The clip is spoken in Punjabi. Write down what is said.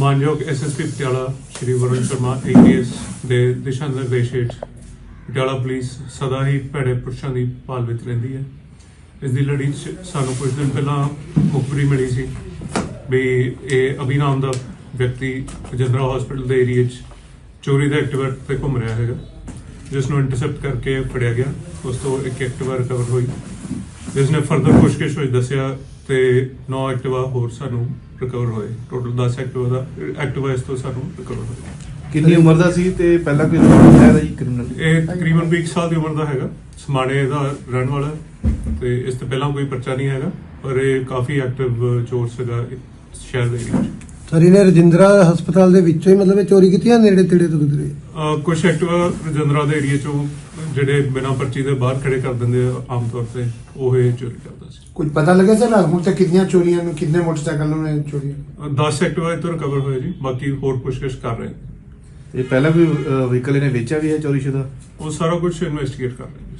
ਮਾਨਯੋਗ ਐਸਐਸਪੀ ਪਟਿਆਲਾ ਸ਼੍ਰੀ ਵਰੁਣ ਸ਼ਰਮਾ ਏਕੇਐਸ ਦੇ ਦਿਸ਼ਾ ਨਿਰਦੇਸ਼ ਹੇਠ ਪਟਿਆਲਾ ਪੁਲਿਸ ਸਦਾ ਹੀ ਭੈੜੇ ਪੁਰਸ਼ਾਂ ਦੀ ਭਾਲ ਵਿੱਚ ਰਹਿੰਦੀ ਹੈ। ਇਸ ਦੀ ਲੜੀ 'ਚ ਸਾਨੂੰ ਕੁਝ ਦਿਨ ਪਹਿਲਾਂ ਮੁਖਬਰੀ ਮਿਲੀ ਸੀ ਵੀ ਇਹ ਅਭਿਨਾਮ ਦਾ ਵਿਅਕਤੀ ਜਨਰਲ ਹਸਪੀਟਲ ਦੇ ਏਰੀਆ 'ਚ ਚੋਰੀ ਦਾ ਐਕਟਿਵਾ ਤੇ ਘੁੰਮ ਰਿਹਾ ਹੈਗਾ, ਜਿਸ ਨੂੰ ਇੰਟਰਸੈਪਟ ਕਰਕੇ ਫੜਿਆ ਗਿਆ। ਉਸ ਤੋਂ ਇੱਕ ਐਕਟਿਵਾ ਰਿਕਵਰ ਹੋਈ। ਜਿਸ ਨੇ ਫਰਦਰ ਪੁੱਛਗਿੱਛ ਵਿੱਚ ਦੱਸਿਆ ਤੇ 9 ਐਕਟਿਵਾ ਹੋਰ ਸਾਨੂੰ ਰਿਕਵਰ ਹੋਏ। ਟੋਟਲ 10 ਐਕਟਿਵਾ ਦਾ ਐਕਟਿਵਾ ਇਸ ਤੋਂ ਸਾਨੂੰ ਰਿਕਵਰ ਹੋਏ। ਕਿੰਨੀ ਉਮਰ ਦਾ ਸੀ ਤੇ ਪਹਿਲਾਂ ਕੋਈ ਹੈ ਦਾ ਜੀ ਕ੍ਰਿਮੀਨਲ ਇਹ ਤਕਰੀਬਨ 20 ਸਾਲ ਦੀ ਉਮਰ ਦਾ ਹੈਗਾ। ਸਮਾਣੇ ਦਾ ਰਹਿਣ ਵਾਲਾ ਤੇ ਇਸ ਤੋਂ ਪਹਿਲਾਂ ਕੋਈ ਪਰਚਾ ਨਹੀਂ ਹੈਗਾ ਪਰ ਇਹ ਕਾਫੀ ਐਕਟਿਵ ਚੋਰ ਸੀਗਾ ਸ਼ਹਿਰ ਦੇ ਏਰੀਆ 'ਚ ਸਰ ਇਹਨੇ ਰਜਿੰਦਰਾ ਹਸਪਤਾਲ ਦੇ ਵਿੱਚੋਂ ਹੀ ਮਤਲਬ ਇਹ ਚੋਰੀ ਕੀਤੀ ਜਾਂ ਨੇੜੇ ਤੇੜੇ ਤੋਂ ਗੁਜ਼ਰੇ? ਅਹ ਕੁਛ ਐਕਟਿਵਾ ਰਜਿੰਦਰਾ ਦੇ ਏਰੀਆ 'ਚੋਂ ਜਿਹੜੇ ਬਿਨਾਂ ਪਰਚੀ ਦੇ ਬਾਹਰ ਖੜੇ ਕਰ ਦਿੰਦੇ ਆ ਆਮ ਤੌਰ ਤੇ ਉਹ ਇਹ ਚੋਰੀ ਕਰਦਾ ਸੀ। ਕੁਝ ਪਤਾ ਲੱਗਿਆ ਸਰ ਹੁਣ ਤੱਕ ਕਿੰਨੀਆਂ ਚੋਰੀਆਂ ਨੂੰ ਕਿੰਨੇ ਮੋਟਰਸਾਈਕਲ ਨੂੰ ਚੋਰੀਆਂ? ਅਹ 10 ਐਕਟਿਵਾ ਇਹ ਤੋਂ ਰਿਕਵਰ ਹੋਏ ਜੀ ਬਾਕੀ ਹੋਰ ਪੁੱਛਗਿੱਛ ਕਰ ਰਹੇ ਨੇ। ਇਹ ਪਹਿਲਾਂ ਕੋਈ ਵਹੀਕਲ ਇਹਨੇ ਵੇਚਿਆ ਵੀ ਹੈ ਚੋਰੀ ਸ਼ੁਦਾ? ਉਹ ਸਾਰਾ ਕੁਝ ਇਨਵੈਸਟੀਗੇਟ ਕਰ ਰਹੇ ਨੇ।